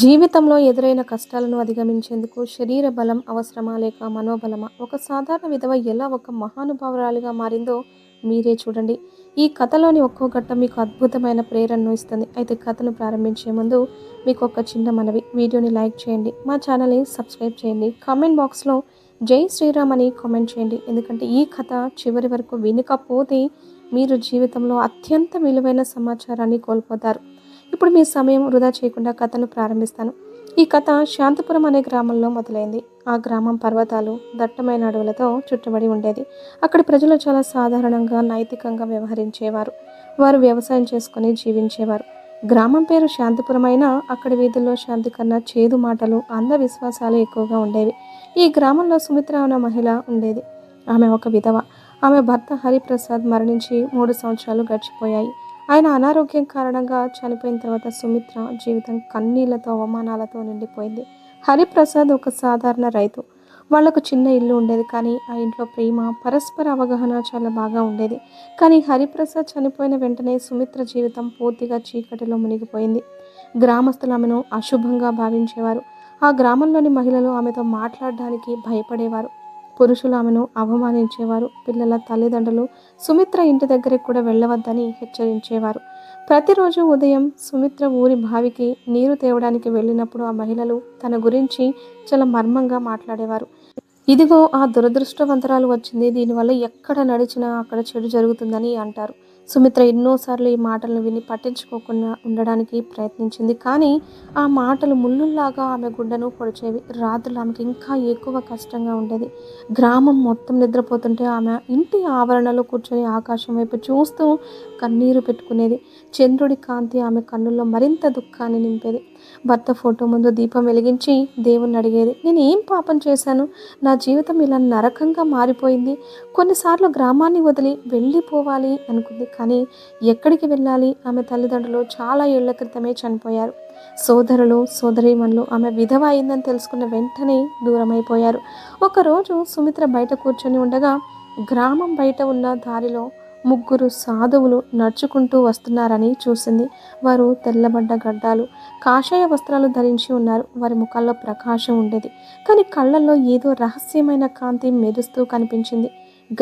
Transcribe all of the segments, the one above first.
జీవితంలో ఎదురైన కష్టాలను అధిగమించేందుకు శరీర బలం అవసరమా లేక మనోబలమా? ఒక సాధారణ విధవ ఎలా ఒక మహానుభావురాలుగా మారిందో మీరే చూడండి. ఈ కథలోని ఒక్కో ఘట్టం మీకు అద్భుతమైన ప్రేరణను ఇస్తుంది. అయితే కథను ప్రారంభించే ముందు మీకు ఒక చిన్న మనవి. వీడియోని లైక్ చేయండి. మా ఛానల్ని సబ్స్క్రైబ్ చేయండి. కామెంట్ బాక్స్లో జై శ్రీరామ్ అని కామెంట్ చేయండి. ఎందుకంటే ఈ కథ చివరి వరకు వినకపోతే మీరు జీవితంలో అత్యంత విలువైన సమాచారాన్ని కోల్పోతారు. ఇప్పుడు మీ సమయం వృధా చేయకుండా కథను ప్రారంభిస్తాను. ఈ కథ శాంతిపురం అనే గ్రామంలో మొదలైంది. ఆ గ్రామం పర్వతాలు దట్టమైన అడవులతో చుట్టబడి ఉండేది. అక్కడి ప్రజలు చాలా సాధారణంగా నైతికంగా వ్యవహరించేవారు. వారు వ్యవసాయం చేసుకుని జీవించేవారు. గ్రామం పేరు శాంతిపురం అయినా అక్కడి వీధుల్లో శాంతి కన్నా చేదు మాటలు అంధవిశ్వాసాలు ఎక్కువగా ఉండేవి. ఈ గ్రామంలో సుమిత్ర అనే మహిళ ఉండేది. ఆమె ఒక విధవ. ఆమె భర్త హరిప్రసాద్ మరణించి మూడు సంవత్సరాలు గడిచిపోయాయి. ఆయన అనారోగ్యం కారణంగా చనిపోయిన తర్వాత సుమిత్ర జీవితం కన్నీళ్ళతో అవమానాలతో నిండిపోయింది. హరిప్రసాద్ ఒక సాధారణ రైతు. వాళ్ళకు చిన్న ఇల్లు ఉండేది కానీ ఆ ఇంట్లో ప్రేమ పరస్పర అవగాహన చాలా బాగా ఉండేది. కానీ హరిప్రసాద్ చనిపోయిన వెంటనే సుమిత్ర జీవితం పూర్తిగా చీకటిలో మునిగిపోయింది. గ్రామస్తులు ఆమెను అశుభంగా భావించేవారు. ఆ గ్రామంలోని మహిళలు ఆమెతో మాట్లాడడానికి భయపడేవారు. పురుషులు ఆమెను అవమానించేవారు. పిల్లల తల్లిదండ్రులు సుమిత్ర ఇంటి దగ్గరికి కూడా వెళ్ళవద్దని హెచ్చరించేవారు. ప్రతిరోజు ఉదయం సుమిత్ర ఊరి బావికి నీరు తేవడానికి వెళ్ళినప్పుడు ఆ మహిళలు తన గురించి చాలా మర్మంగా మాట్లాడేవారు. ఇదిగో ఆ దురదృష్టవంతరాలు వచ్చింది. దీనివల్ల ఎక్కడ నడిచినా అక్కడ చెడు జరుగుతుందని అంటారు. సుమిత్ర ఎన్నోసార్లు ఈ మాటలను విని పట్టించుకోకుండా ఉండడానికి ప్రయత్నించింది. కానీ ఆ మాటలు ముళ్ళుల్లాగా ఆమె గుండెను పొడిచేవి. రాత్రులు ఆమెకి ఇంకా ఎక్కువ కష్టంగా ఉండేది. గ్రామం మొత్తం నిద్రపోతుంటే ఆమె ఇంటి ఆవరణలో కూర్చొని ఆకాశం వైపు చూస్తూ కన్నీరు పెట్టుకునేది. చంద్రుడి కాంతి ఆమె కన్నుల్లో మరింత దుఃఖాన్ని నింపేది. భర్త ఫోటో ముందు దీపం వెలిగించి దేవుణ్ణి అడిగేది నేను ఏం పాపం చేశాను? నా జీవితం ఇలా నరకంగా మారిపోయింది. కొన్నిసార్లు గ్రామాన్ని వదిలి వెళ్ళిపోవాలి అనుకుంది. కానీ ఎక్కడికి వెళ్ళాలి? ఆమె తల్లిదండ్రులు చాలా ఏళ్ళ క్రితమే చనిపోయారు. సోదరులు సోదరీమణులు ఆమె విధవ అయిందని తెలుసుకున్న వెంటనే దూరమైపోయారు. ఒకరోజు సుమిత్ర బయట కూర్చొని ఉండగా గ్రామం బయట ఉన్న దారిలో ముగ్గురు సాధువులు నడుచుకుంటూ వస్తున్నారని చూసింది. వారు తెల్లబడ్డ గడ్డాలు కాషాయ వస్త్రాలు ధరించి ఉన్నారు. వారి ముఖాల్లో ప్రకాశం ఉండేది. కానీ కళ్ళల్లో ఏదో రహస్యమైన కాంతి మెరుస్తూ కనిపించింది.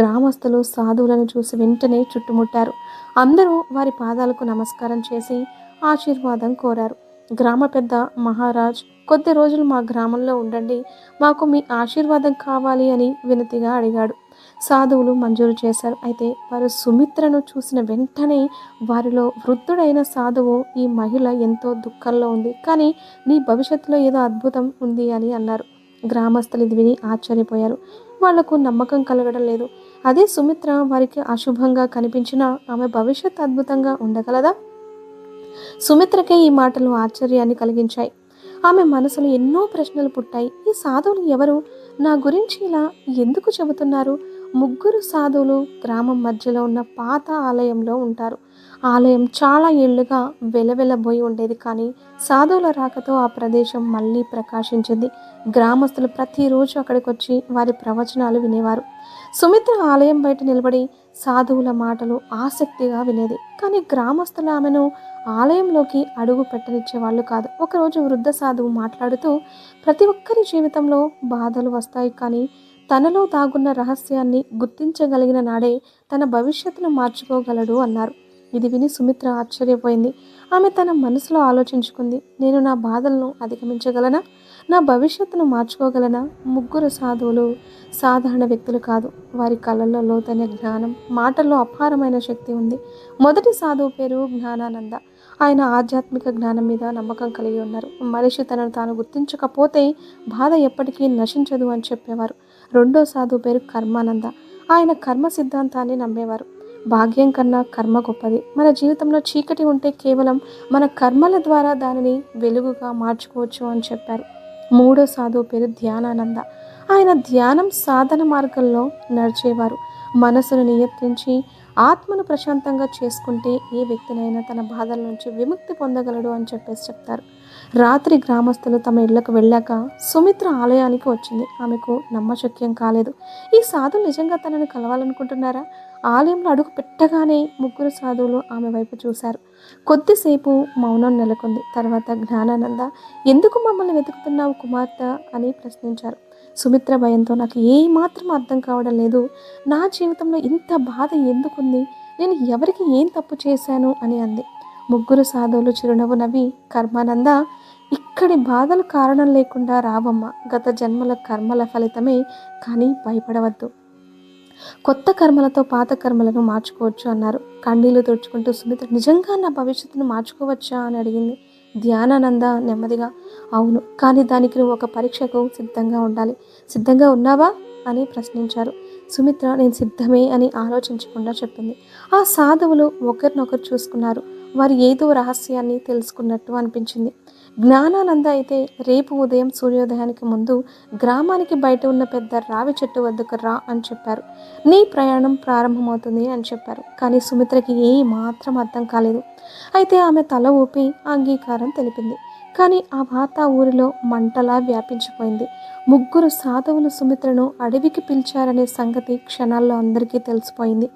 గ్రామస్తులు సాధువులను చూసి వెంటనే చుట్టుముట్టారు. అందరూ వారి పాదాలకు నమస్కారం చేసి ఆశీర్వాదం కోరారు. గ్రామ పెద్ద మహారాజ్ కొద్ది రోజులు మా గ్రామంలో ఉండండి. మాకు మీ ఆశీర్వాదం కావాలి అని వినతిగా అడిగాడు. సాధువులు మంజూరు చేశారు. అయితే వారు సుమిత్రను చూసిన వెంటనే వారిలో వృద్ధుడైన సాధువు ఈ మహిళ ఎంతో దుఃఖంలో ఉంది కానీ నీ భవిష్యత్తులో ఏదో అద్భుతం ఉంది అని అన్నారు. గ్రామస్తులు ఇది విని ఆశ్చర్యపోయారు. వాళ్ళకు నమ్మకం కలగడం లేదు. అదే సుమిత్ర వారికి అశుభంగా కనిపించిన ఆమె భవిష్యత్ అద్భుతంగా ఉండగలదా? సుమిత్రకే ఈ మాటలు ఆశ్చర్యాన్ని కలిగించాయి. ఆమె మనసులో ఎన్నో ప్రశ్నలు పుట్టాయి. ఈ సాధువులు ఎవరు? నా గురించి ఇలా ఎందుకు చెబుతున్నారు? ముగ్గురు సాధువులు గ్రామం మధ్యలో ఉన్న పాత ఆలయంలో ఉంటారు. ఆలయం చాలా ఏళ్ళుగా వెలవెలబోయి ఉండేది కానీ సాధువుల రాకతో ఆ ప్రదేశం మళ్ళీ ప్రకాశించింది. గ్రామస్తులు ప్రతిరోజు అక్కడికి వచ్చి వారి ప్రవచనాలు వినేవారు. సుమిత్ర ఆలయం బయట నిలబడి సాధువుల మాటలు ఆసక్తిగా వినేది. కానీ గ్రామస్తులు ఆమెను ఆలయంలోకి అడుగు పెట్టనిచ్చే వాళ్ళు కాదు. ఒకరోజు వృద్ధ సాధువు మాట్లాడుతూ ప్రతి ఒక్కరి జీవితంలో బాధలు వస్తాయి కానీ తనలో దాగున్న రహస్యాన్ని గుర్తించగలిగిన నాడే తన భవిష్యత్తును మార్చుకోగలడు అన్నారు. ఇది విని సుమిత్ర ఆశ్చర్యపోయింది. ఆమె తన మనసులో ఆలోచించుకుంది. నేను నా బాధలను అధిగమించగలనా? నా భవిష్యత్తును మార్చుకోగలనా? ముగ్గురు సాధువులు సాధారణ వ్యక్తులు కాదు. వారి కళ్ళల్లో లోతైన జ్ఞానం మాటల్లో అపారమైన శక్తి ఉంది. మొదటి సాధువు పేరు జ్ఞానానంద. ఆయన ఆధ్యాత్మిక జ్ఞానం మీద నమ్మకం కలిగి ఉన్నారు. మనిషి తనను తాను గుర్తించకపోతే బాధ ఎప్పటికీ నశించదు అని చెప్పేవారు. రెండో సాధువు పేరు కర్మానంద. ఆయన కర్మ సిద్ధాంతాన్ని నమ్మేవారు. భాగ్యం కన్నా కర్మ గొప్పది. మన జీవితంలో చీకటి ఉంటే కేవలం మన కర్మల ద్వారా దానిని వెలుగుగా మార్చుకోవచ్చు అని చెప్పారు. మూడో సాధువు పేరు ధ్యానానంద. ఆయన ధ్యానం సాధన మార్గంలో నడిచేవారు. మనసును నియంత్రించి ఆత్మను ప్రశాంతంగా చేసుకుంటే ఏ వ్యక్తినైనా తన బాధల నుంచి విముక్తి పొందగలడు అని చెప్పేసి చెప్తారు. రాత్రి గ్రామస్తులు తమ ఇళ్ళకు వెళ్ళాక సుమిత్ర ఆలయానికి వచ్చింది. ఆమెకు నమ్మశక్యం కాలేదు. ఈ సాధువు నిజంగా తనను కలవాలనుకుంటున్నారా? ఆలయంలో అడుగు పెట్టగానే ముగ్గురు సాధువులు ఆమె వైపు చూశారు. కొద్దిసేపు మౌనం నెలకొంది. తర్వాత జ్ఞానానంద ఎందుకు మమ్మల్ని వెతుకుతున్నావు కుమార్తె? అని ప్రశ్నించారు. సుమిత్ర భయంతో నాకు ఏమాత్రం అర్థం కావడం లేదు. నా జీవితంలో ఇంత బాధ ఎందుకుంది? నేను ఎవరికి ఏం తప్పు చేశాను? అని అంది. ముగ్గురు సాధువులు చిరునవ్వు నవ్వి కర్మానంద ఇక్కడి బాధలు కారణం లేకుండా రావమ్మ గత జన్మల కర్మల ఫలితమే కానీ భయపడవద్దు. కొత్త కర్మలతో పాత కర్మలను మార్చుకోవచ్చు అన్నారు. కండీలు తుడుచుకుంటూ సుమిత్ర నిజంగా నా భవిష్యత్తును మార్చుకోవచ్చా? అని అడిగింది. ధ్యానానంద నెమ్మదిగా అవును కానీ దానికి నువ్వు ఒక పరీక్షకు సిద్ధంగా ఉండాలి. సిద్ధంగా ఉన్నావా? అని ప్రశ్నించారు. సుమిత్ర నేను సిద్ధమే అని ఆలోచించకుండా చెప్పింది. ఆ సాధువులు ఒకరినొకరు చూసుకున్నారు. వారు ఏదో రహస్యాన్ని తెలుసుకున్నట్టు అనిపించింది. జ్ఞానానంద అయితే రేపు ఉదయం సూర్యోదయానికి ముందు గ్రామానికి బయట ఉన్న పెద్ద రావి చెట్టు వద్దకు రా అని చెప్పారు. నీ ప్రయాణం ప్రారంభమవుతుంది అని చెప్పారు. కానీ సుమిత్రకి ఏ మాత్రం అర్థం కాలేదు. అయితే ఆమె తల ఊపి అంగీకారం తెలిపింది. కానీ ఆ వార్త ఊరిలో మంటలా వ్యాపించిపోయింది. ముగ్గురు సాధవులు సుమిత్రను అడవికి పిలిచారనే సంగతి క్షణాల్లో అందరికీ తెలిసిపోయింది.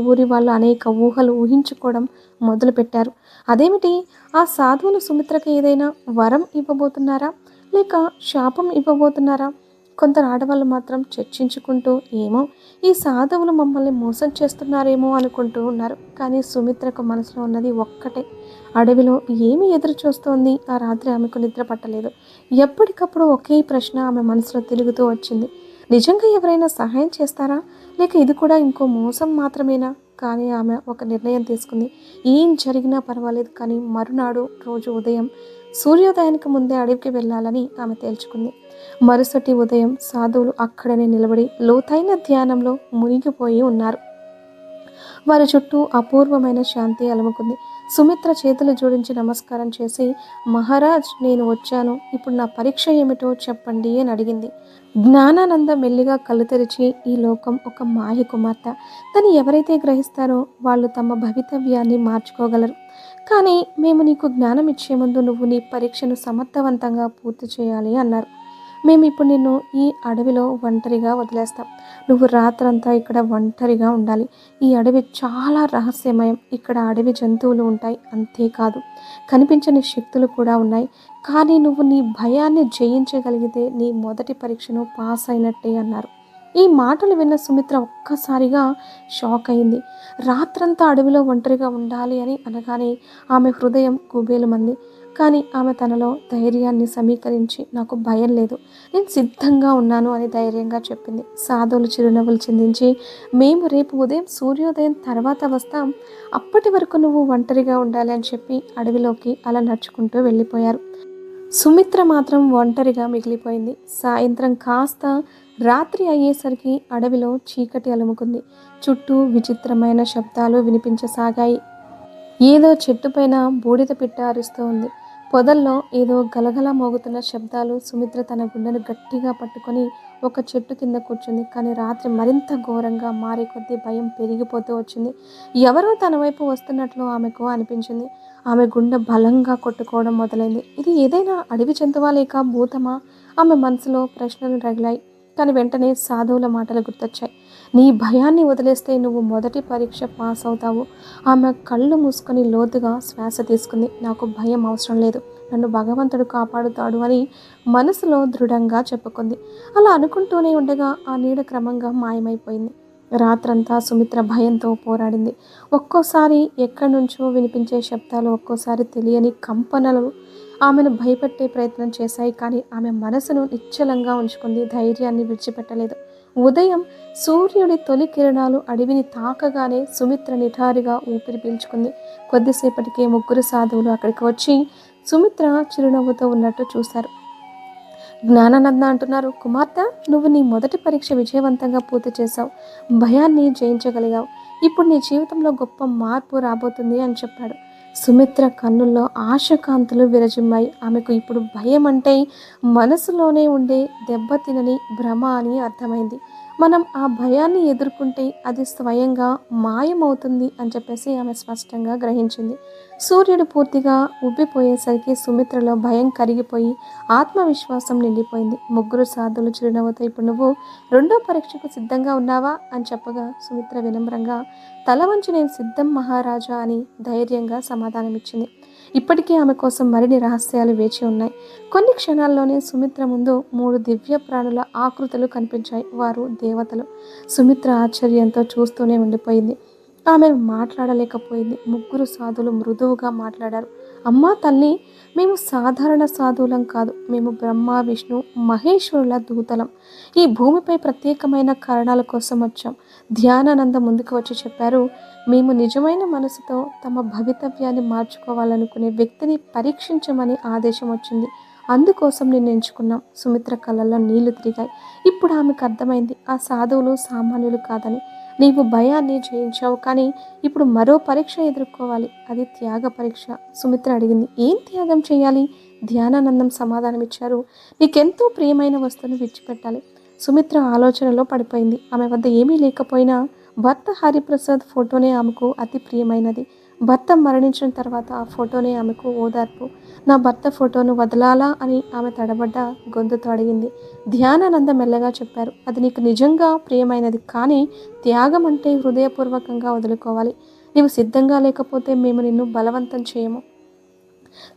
ఊరి వాళ్ళు అనేక ఊహలు ఊహించుకోవడం మొదలుపెట్టారు. అదేమిటి? ఆ సాధువులు సుమిత్రకి ఏదైనా వరం ఇవ్వబోతున్నారా? లేక శాపం ఇవ్వబోతున్నారా? కొందరు ఆడవాళ్ళు మాత్రం చర్చించుకుంటూ ఏమో ఈ సాధువులు మమ్మల్ని మోసం చేస్తున్నారేమో అనుకుంటూ ఉన్నారు. కానీ సుమిత్రకు మనసులో ఉన్నది ఒక్కటే. అడవిలో ఏమి ఎదురు చూస్తోంది? ఆ రాత్రి ఆమెకు నిద్ర పట్టలేదు. ఎప్పటికప్పుడు ఒకే ప్రశ్న ఆమె మనసులో తిరుగుతూ వచ్చింది. నిజంగా ఎవరైనా సహాయం చేస్తారా? లేక ఇది కూడా ఇంకో మోసం మాత్రమేనా? కానీ ఆమె ఒక నిర్ణయం తీసుకుంది. ఏం జరిగినా పర్వాలేదు కానీ మరునాడు రోజు ఉదయం సూర్యోదయానికి ముందే అడవికి వెళ్ళాలని ఆమె తేల్చుకుంది. మరుసటి ఉదయం సాధువులు అక్కడనే నిలబడి లోతైన ధ్యానంలో మునిగిపోయి ఉన్నారు. వారి చుట్టూ అపూర్వమైన శాంతి అలముకుంది. సుమిత్ర చేతులు జోడించి నమస్కారం చేసి మహారాజ్ నేను వచ్చాను. ఇప్పుడు నా పరీక్ష ఏమిటో చెప్పండి అని అడిగింది. జ్ఞానానంద మెల్లిగా కళ్ళు తెరిచి ఈ లోకం ఒక మాయ కుమార్తె. తను ఎవరైతే గ్రహిస్తారో వాళ్ళు తమ భవితవ్యాన్ని మార్చుకోగలరు. కానీ మేము నీకు జ్ఞానం ఇచ్చే ముందు నువ్వు నీ పరీక్షను సమర్థవంతంగా పూర్తి చేయాలి అన్నారు. మేము ఇప్పుడు నిన్ను ఈ అడవిలో ఒంటరిగా వదిలేస్తాం. నువ్వు రాత్రంతా ఇక్కడ ఒంటరిగా ఉండాలి. ఈ అడవి చాలా రహస్యమయం. ఇక్కడ అడవి జంతువులు ఉంటాయి. అంతేకాదు కనిపించని శక్తులు కూడా ఉన్నాయి. కానీ నువ్వు నీ భయాన్ని జయించగలిగితే నీ మొదటి పరీక్షను పాస్ అయినట్టే అన్నారు. ఈ మాటలు విన్న సుమిత్ర ఒక్కసారిగా షాక్ అయింది. రాత్రంతా అడవిలో ఒంటరిగా ఉండాలి అని అనగానే ఆమె హృదయం కుబేలమంది. కానీ ఆమె తనలో ధైర్యాన్ని సమీకరించి నాకు భయం లేదు. నేను సిద్ధంగా ఉన్నాను అని ధైర్యంగా చెప్పింది. సాధువులు చిరునవ్వులు చిందించి మేము రేపు ఉదయం సూర్యోదయం తర్వాత వస్తాం. అప్పటి వరకు నువ్వు ఒంటరిగా ఉండాలి అని చెప్పి అడవిలోకి అలా నడుచుకుంటూ వెళ్ళిపోయారు. సుమిత్ర మాత్రం ఒంటరిగా మిగిలిపోయింది. సాయంత్రం కాస్త రాత్రి అయ్యేసరికి అడవిలో చీకటి అలుముకుంది. చుట్టూ విచిత్రమైన శబ్దాలు వినిపించసాగాయి. ఏదో చెట్టుపైన బూడిద పిట్ట అరుస్తూ ఉంది. పొదల్లో ఏదో గలగల మోగుతున్న శబ్దాలు సుమిత్ర తన గుండెను గట్టిగా పట్టుకొని ఒక చెట్టు కింద కూర్చుంది. కానీ రాత్రి మరింత ఘోరంగా మారే కొద్దీ భయం పెరిగిపోతూ వచ్చింది. ఎవరో తన వైపు వస్తున్నట్లు ఆమెకు అనిపించింది. ఆమె గుండె బలంగా కొట్టుకోవడం మొదలైంది. ఇది ఏదైనా అడవి జంతువా లేక భూతమా? ఆమె మనసులో ప్రశ్నలు రగిలాయి. కానీ వెంటనే సాధువుల మాటలు గుర్తొచ్చాయి. నీ భయాన్ని వదిలేస్తే నువ్వు మొదటి పరీక్ష పాస్ అవుతావు. ఆమె కళ్ళు మూసుకొని లోతుగా శ్వాస తీసుకుంది. నాకు భయం అవసరం లేదు. నన్ను భగవంతుడు కాపాడుతాడు అని మనసులో దృఢంగా చెప్పుకుంది. అలా అనుకుంటూనే ఉండగా ఆ నీడ క్రమంగా మాయమైపోయింది. రాత్రంతా సుమిత్ర భయంతో పోరాడింది. ఒక్కోసారి ఎక్కడి నుంచో వినిపించే శబ్దాలు ఒక్కోసారి తెలియని కంపనలు ఆమెను భయపెట్టే ప్రయత్నం చేశాయి కానీ ఆమె మనసును నిశ్చలంగా ఉంచుకుంది ధైర్యాన్ని విడిచిపెట్టలేదు. ఉదయం సూర్యుడి తొలి కిరణాలు అడవిని తాకగానే సుమిత్ర నిఠారిగా ఊపిరి పీల్చుకుంది. కొద్దిసేపటికే ముగ్గురు సాధువులు అక్కడికి వచ్చి సుమిత్ర చిరునవ్వుతో ఉన్నట్టు చూశారు. జ్ఞానానంద అంటున్నారు కుమార్తె నువ్వు నీ మొదటి పరీక్ష విజయవంతంగా పూర్తి చేశావు. భయాన్ని జయించగలిగావు. ఇప్పుడు నీ జీవితంలో గొప్ప మార్పు రాబోతుంది అని చెప్పాడు. సుమిత్ర కన్నుల్లో ఆశకాంతులు విరజిమ్మాయి. ఆమెకు ఇప్పుడు భయం అంటే మనసులోనే ఉండే దెబ్బతినని భ్రమ అని అర్థమైంది. మనం ఆ భయాన్ని ఎదుర్కొంటే అది స్వయంగా మాయమవుతుంది అని చెప్పేసి ఆమె స్పష్టంగా గ్రహించింది. సూర్యుడు పూర్తిగా ఉబ్బిపోయేసరికి సుమిత్రలో భయం కరిగిపోయి ఆత్మవిశ్వాసం నిండిపోయింది. ముగ్గురు సాధులు చిరునవ్వుతో ఇప్పుడు నువ్వు రెండో పరీక్షకు సిద్ధంగా ఉన్నావా? అని చెప్పగా సుమిత్ర వినమ్రంగా తల వంచి నేను సిద్ధం మహారాజా అని ధైర్యంగా సమాధానమిచ్చింది. ఇప్పటికీ ఆమె కోసం మరిన్ని రహస్యాలు వేచి ఉన్నాయి. కొన్ని క్షణాల్లోనే సుమిత్ర ముందు మూడు దివ్య ప్రాణుల ఆకృతులు కనిపించాయి. వారు దేవతలు. సుమిత్ర ఆశ్చర్యంతో చూస్తూనే ఉండిపోయింది. ఆమె మాట్లాడలేకపోయింది. ముగ్గురు సాధులు మృదువుగా మాట్లాడారు. అమ్మా తల్లి మేము సాధారణ సాధువులం కాదు. మేము బ్రహ్మ విష్ణు మహేశ్వరుల దూతలం. ఈ భూమిపై ప్రత్యేకమైన కారణాల కోసం వచ్చాం. ధ్యానానంద ముందుకు వచ్చి చెప్పారు. మేము నిజమైన మనసుతో తమ భవితవ్యాన్ని మార్చుకోవాలనుకునే వ్యక్తిని పరీక్షించమని ఆదేశం వచ్చింది. అందుకోసం నేను ఎంచుకున్నాం. సుమిత్ర కళ్ళల్లో నీళ్ళు తిరిగాయి. ఇప్పుడు ఆమెకు అర్థమైంది ఆ సాధువులు సామాన్యులు కాదని. నీవు భయాన్ని జయించావు కానీ ఇప్పుడు మరో పరీక్ష ఎదుర్కోవాలి. అది త్యాగ పరీక్ష. సుమిత్ర అడిగింది ఏం త్యాగం చేయాలి? ధ్యానానందం సమాధానం ఇచ్చారు నీకెంతో ప్రియమైన వస్తువును విడిచిపెట్టాలి. సుమిత్ర ఆలోచనలో పడిపోయింది. ఆమె వద్ద ఏమీ లేకపోయినా భర్త హరిప్రసాద్ ఫోటోనే ఆమెకు అతి ప్రియమైనది. భర్త మరణించిన తర్వాత ఆ ఫోటోనే ఆమెకు ఓదార్పు. నా భర్త ఫోటోను వదలాలా అని ఆమె తడబడ్డ గొంతుతో అడిగింది. ధ్యానానంద మెల్లగా చెప్పారు అది నీకు నిజంగా ప్రియమైనది కానీ త్యాగం అంటే హృదయపూర్వకంగా వదులుకోవాలి. నీవు సిద్ధంగా లేకపోతే మేము నిన్ను బలవంతం చేయము.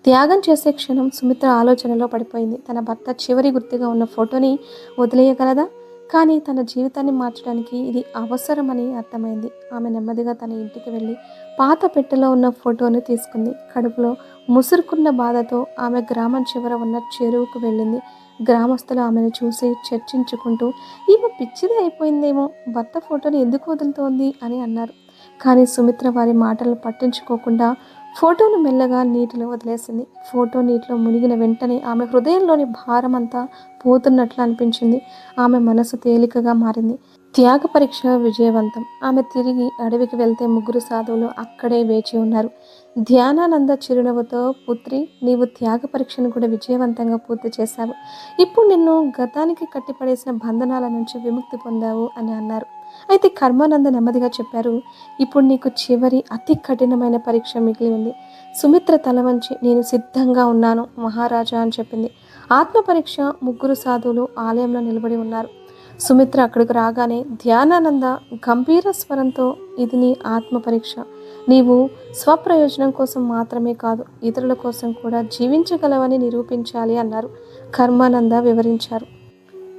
త్యాగం చేసే క్షణం సుమిత్ర ఆలోచనలో పడిపోయింది. తన భర్త చివరి గుర్తుగా ఉన్న ఫోటోని వదిలేయగలదా? కానీ తన జీవితాన్ని మార్చడానికి ఇది అవసరమని అర్థమైంది. ఆమె నెమ్మదిగా తన ఇంటికి వెళ్ళి పాత పెట్టెలో ఉన్న ఫోటోను తీసుకుంది. కడుపులో ముసురుకున్న బాధతో ఆమె గ్రామం చివర ఉన్న చెరువుకు వెళ్ళింది. గ్రామస్తులు ఆమెను చూసి చర్చించుకుంటూ ఈమె పిచ్చిది అయిపోయిందేమో భర్త ఫోటోని ఎందుకు వదులుతోంది? అని అన్నారు. కానీ సుమిత్ర వారి మాటలు పట్టించుకోకుండా ఫోటోను మెల్లగా నీటిలో వదిలేసింది. ఫోటో నీటిలో మునిగిన వెంటనే ఆమె హృదయంలోని భారం అంతా పోతున్నట్లు అనిపించింది. ఆమె మనసు తేలికగా మారింది. త్యాగ పరీక్ష విజయవంతం. ఆమె తిరిగి అడవికి వెళ్తే ముగ్గురు సాధువులు అక్కడే వేచి ఉన్నారు. ధ్యానానంద చిరునవ్వుతో పుత్రి నీవు త్యాగ పరీక్షను కూడా విజయవంతంగా పూర్తి చేశావు. ఇప్పుడు నిన్ను గతానికి కట్టిపడేసిన బంధనాల నుంచి విముక్తి పొందావు అని అన్నారు. అయితే కర్మానంద నెమ్మదిగా చెప్పారు ఇప్పుడు నీకు చివరి అతి కఠినమైన పరీక్ష మిగిలి ఉంది. సుమిత్ర తల వంచి నేను సిద్ధంగా ఉన్నాను మహారాజా అని చెప్పింది. ఆత్మ పరీక్ష ముగ్గురు సాధువులు ఆలయంలో నిలబడి ఉన్నారు. సుమిత్ర అక్కడికి రాగానే ధ్యానానంద గంభీర స్వరంతో ఇది నీ ఆత్మ పరీక్ష. నీవు స్వప్రయోజనం కోసం మాత్రమే కాదు ఇతరుల కోసం కూడా జీవించగలవని నిరూపించాలి అన్నారు. కర్మానంద వివరించారు.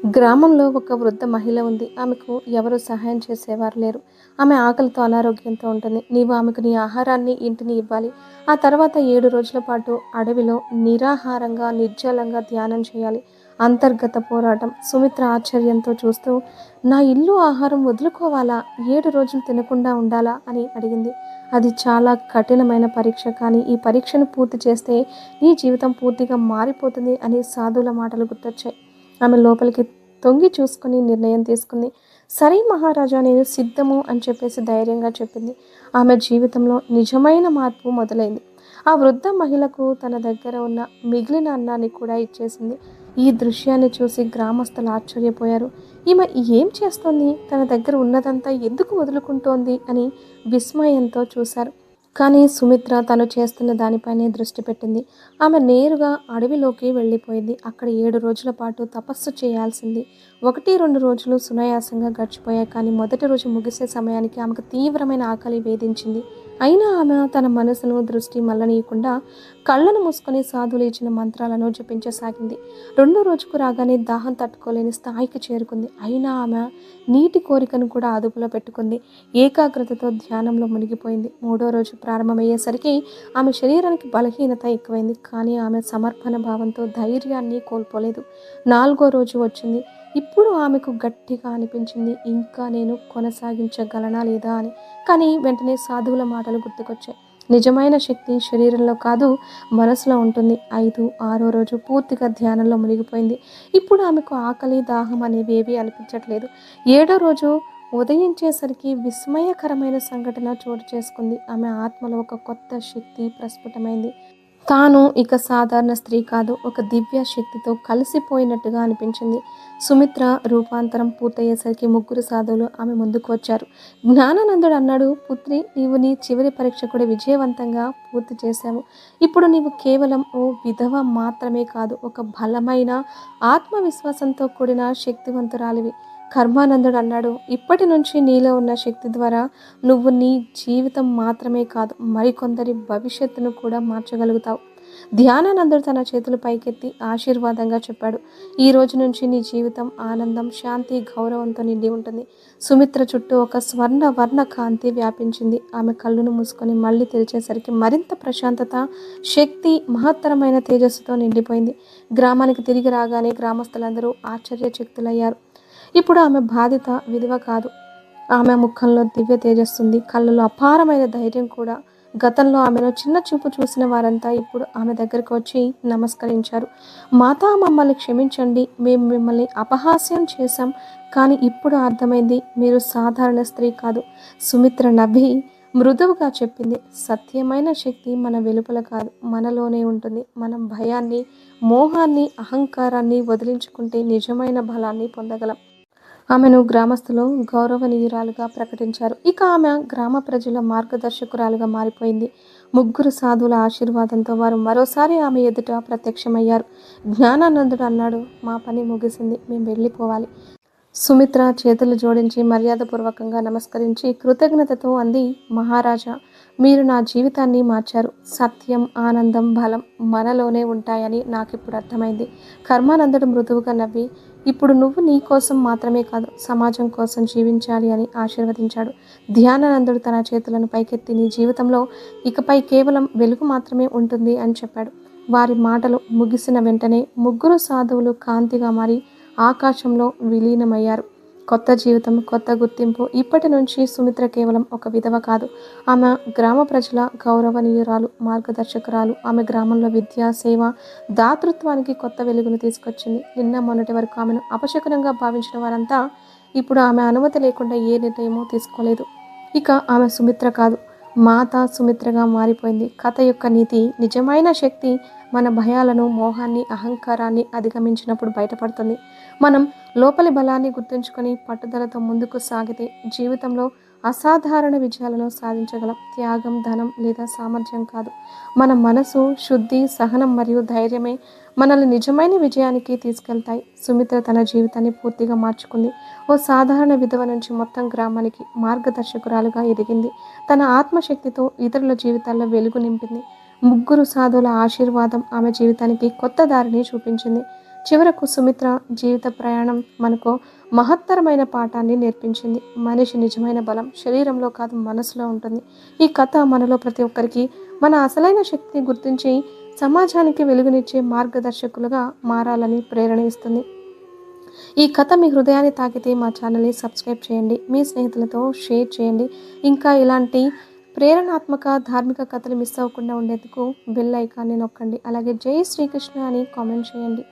గ్రామంలో ఒక వృద్ధ మహిళ ఉంది. ఆమెకు ఎవరు సహాయం చేసేవారు లేరు. ఆమె ఆకలితో అనారోగ్యంతో ఉంటుంది. నీవు ఆమెకు నీ ఆహారాన్ని ఇంటిని ఇవ్వాలి. ఆ తర్వాత ఏడు రోజుల పాటు అడవిలో నిరాహారంగా నిర్జలంగా ధ్యానం చేయాలి. అంతర్గత పోరాటం. సుమిత్ర ఆశ్చర్యంతో చూస్తూ నా ఇల్లు ఆహారం వదులుకోవాలా? ఏడు రోజులు తినకుండా ఉండాలా? అని అడిగింది. అది చాలా కఠినమైన పరీక్ష కానీ ఈ పరీక్షను పూర్తి చేస్తే నీ జీవితం పూర్తిగా మారిపోతుంది అని సాధువుల మాటలు గుర్తొచ్చాయి. ఆమె లోపలికి తొంగి చూసుకుని నిర్ణయం తీసుకుంది. సరే మహారాజా నేను సిద్ధము అని చెప్పేసి ధైర్యంగా చెప్పింది. ఆమె జీవితంలో నిజమైన మార్పు మొదలైంది. ఆ వృద్ధ మహిళకు తన దగ్గర ఉన్న మిగిలిన అన్నాన్ని కూడా ఇచ్చేసింది. ఈ దృశ్యాన్ని చూసి గ్రామస్తులు ఆశ్చర్యపోయారు. ఈమె ఏం చేస్తోంది? తన దగ్గర ఉన్నదంతా ఎందుకు వదులుకుంటోంది అని విస్మయంతో చూశారు. కానీ సుమిత్ర తను చేస్తున్న దానిపైనే దృష్టి పెట్టింది. ఆమె నేరుగా అడవిలోకి వెళ్ళిపోయింది. అక్కడ ఏడు రోజుల పాటు తపస్సు చేయాల్సింది. ఒకటి రెండు రోజులు సునాయాసంగా గడిచిపోయాయి. కానీ మొదటి రోజు ముగిసే సమయానికి ఆమెకు తీవ్రమైన ఆకలి వేధించింది. అయినా ఆమె తన మనసును దృష్టి మళ్ళనీయకుండా కళ్ళను మూసుకొని సాధువులు ఇచ్చిన మంత్రాలను జపించసాగింది. రెండో రోజుకు రాగానే దాహం తట్టుకోలేని స్థాయికి చేరుకుంది. అయినా ఆమె నీటి కోరికను కూడా అదుపులో పెట్టుకుంది. ఏకాగ్రతతో ధ్యానంలో మునిగిపోయింది. మూడో రోజు ప్రారంభమయ్యేసరికి ఆమె శరీరానికి బలహీనత ఎక్కువైంది. కానీ ఆమె సమర్పణ భావంతో ధైర్యాన్ని కోల్పోలేదు. నాలుగో రోజు వచ్చింది. ఇప్పుడు ఆమెకు గట్టిగా అనిపించింది ఇంకా నేను కొనసాగించగలనా లేదా అని. కానీ వెంటనే సాధువుల మాటలు గుర్తుకొచ్చాయి. నిజమైన శక్తి శరీరంలో కాదు మనసులో ఉంటుంది. ఐదు ఆరో రోజు పూర్తిగా ధ్యానంలో మునిగిపోయింది. ఇప్పుడు ఆమెకు ఆకలి దాహం అనేవి ఏవి అనిపించట్లేదు. ఏడో రోజు ఉదయించేసరికి విస్మయకరమైన సంఘటన చోటు చేసుకుంది. ఆమె ఆత్మలో ఒక కొత్త శక్తి ప్రస్ఫుటమైంది. తాను ఇక సాధారణ స్త్రీ కాదు ఒక దివ్య శక్తితో కలిసిపోయినట్టుగా అనిపించింది. సుమిత్ర రూపాంతరం పూర్తయ్యేసరికి ముగ్గురు సాధువులు ఆమె ముందుకు వచ్చారు. జ్ఞానానందుడు అన్నాడు పుత్రి నీవు నీ చివరి పరీక్ష కూడా విజయవంతంగా పూర్తి చేశావు. ఇప్పుడు నీవు కేవలం ఓ విధవ మాత్రమే కాదు ఒక బలమైన ఆత్మవిశ్వాసంతో కూడిన శక్తివంతురాలివి. కర్మానందుడు అన్నాడు. ఇప్పటి నుంచి నీలో ఉన్న శక్తి ద్వారా నువ్వు నీ జీవితం మాత్రమే కాదు మరికొందరి భవిష్యత్తును కూడా మార్చగలుగుతావు. ధ్యానానందుడు తన చేతులు పైకెత్తి ఆశీర్వాదంగా చెప్పాడు. ఈ రోజు నుంచి నీ జీవితం ఆనందం శాంతి గౌరవంతో నిండి ఉంటుంది. సుమిత్ర చుట్టూ ఒక స్వర్ణ వర్ణ కాంతి వ్యాపించింది. ఆమె కళ్ళును మూసుకొని మళ్ళీ తెరిచేసరికి మరింత ప్రశాంతత శక్తి మహత్తరమైన తేజస్సుతో నిండిపోయింది. గ్రామానికి తిరిగి రాగానే గ్రామస్తులందరూ ఆశ్చర్యచక్తులయ్యారు. ఇప్పుడు ఆమె బాధిత విధవ కాదు. ఆమె ముఖంలో దివ్య తేజస్సుంది. కళ్ళలో అపారమైన ధైర్యం కూడా. గతంలో ఆమెను చిన్న చూపు చూసిన వారంతా ఇప్పుడు ఆమె దగ్గరకు వచ్చి నమస్కరించారు. మాతా మమ్మల్ని క్షమించండి. మేము మిమ్మల్ని అపహాస్యం చేశాం. కానీ ఇప్పుడు అర్థమైంది మీరు సాధారణ స్త్రీ కాదు. సుమిత్ర నవ్వి మృదువుగా చెప్పింది. సత్యమైన శక్తి మన వెలుపల కాదు. మనలోనే ఉంటుంది. మనం భయాన్ని మోహాన్ని అహంకారాన్ని వదిలించుకుంటే నిజమైన బలాన్ని పొందగలం. ఆమెను గ్రామస్తులు గౌరవనీయురాలుగా ప్రకటించారు. ఇక ఆమె గ్రామ ప్రజల మార్గదర్శకురాలుగా మారిపోయింది. ముగ్గురు సాధువుల ఆశీర్వాదంతో వారు మరోసారి ఆమె ఎదుట ప్రత్యక్షమయ్యారు. జ్ఞానానందుడు అన్నాడు మా పని ముగిసింది మేము వెళ్ళిపోవాలి సుమిత్ర చేతులు జోడించి మర్యాదపూర్వకంగా నమస్కరించి కృతజ్ఞతతో అంది మహారాజా మీరు నా జీవితాన్ని మార్చారు. సత్యం ఆనందం బలం మనలోనే ఉంటాయని నాకిప్పుడు అర్థమైంది. కర్మానందుడు మృదువుగా నవ్వి ఇప్పుడు నువ్వు నీ కోసం మాత్రమే కాదు సమాజం కోసం జీవించాలి అని ఆశీర్వదించాడు. ధ్యానానందుడు తన చేతులను పైకెత్తి నీ జీవితంలో ఇకపై కేవలం వెలుగు మాత్రమే ఉంటుంది అని చెప్పాడు. వారి మాటలు ముగిసిన వెంటనే ముగ్గురు సాధువులు కాంతిగా మారి ఆకాశంలో విలీనమయ్యారు. కొత్త జీవితం కొత్త గుర్తింపు. ఇప్పటి నుంచి సుమిత్ర కేవలం ఒక విధవ కాదు. ఆమె గ్రామ ప్రజల గౌరవనీయురాలు మార్గదర్శకురాలు. ఆమె గ్రామంలో విద్య సేవ దాతృత్వానికి కొత్త వెలుగును తీసుకొచ్చింది. నిన్న మొన్నటి వరకు ఆమెను అపశకునంగా భావించిన వారంతా ఇప్పుడు ఆమె అనుమతి లేకుండా ఏ నిర్ణయమో తీసుకోలేదు. ఇక ఆమె సుమిత్ర కాదు. మాత సుమిత్రగా మారిపోయింది. కథ యొక్క నీతి నిజమైన శక్తి మన భయాలను మోహాన్ని అహంకారాన్ని అధిగమించినప్పుడు బయటపడుతుంది. మనం లోపలి బలాన్ని గుర్తుంచుకొని పట్టుదలతో ముందుకు సాగితే జీవితంలో అసాధారణ విజయాలను సాధించగలం. త్యాగం ధనం లేదా సామర్థ్యం కాదు. మన మనసు శుద్ధి సహనం మరియు ధైర్యమే మనల్ని నిజమైన విజయానికి తీసుకెళ్తాయి. సుమిత్ర తన జీవితాన్ని పూర్తిగా మార్చుకుంది. ఓ సాధారణ విధవ నుంచి మొత్తం గ్రామానికి మార్గదర్శకురాలుగా ఎదిగింది. తన ఆత్మశక్తితో ఇతరుల జీవితాల్లో వెలుగు నింపింది. ముగ్గురు సాధువుల ఆశీర్వాదం ఆమె జీవితానికి కొత్త దారిని చూపించింది. చివరకు సుమిత్ర జీవిత ప్రయాణం మనకు మహత్తరమైన పాఠాన్ని నేర్పించింది. మనిషి నిజమైన బలం శరీరంలో కాదు మనసులో ఉంటుంది. ఈ కథ మనలో ప్రతి ఒక్కరికి మన అసలైన శక్తిని గుర్తించి సమాజానికి వెలుగునిచ్చే మార్గదర్శకులుగా మారాలని ప్రేరణ ఇస్తుంది. ఈ కథ మీ హృదయాన్ని తాకితే మా ఛానల్ని సబ్స్క్రైబ్ చేయండి. మీ స్నేహితులతో షేర్ చేయండి. ఇంకా ఇలాంటి ప్రేరణాత్మక ధార్మిక కథలు మిస్ అవ్వకుండా ఉండేందుకు బెల్ ఐకాన్ని నొక్కండి. అలాగే జై శ్రీకృష్ణ అని కామెంట్ చేయండి.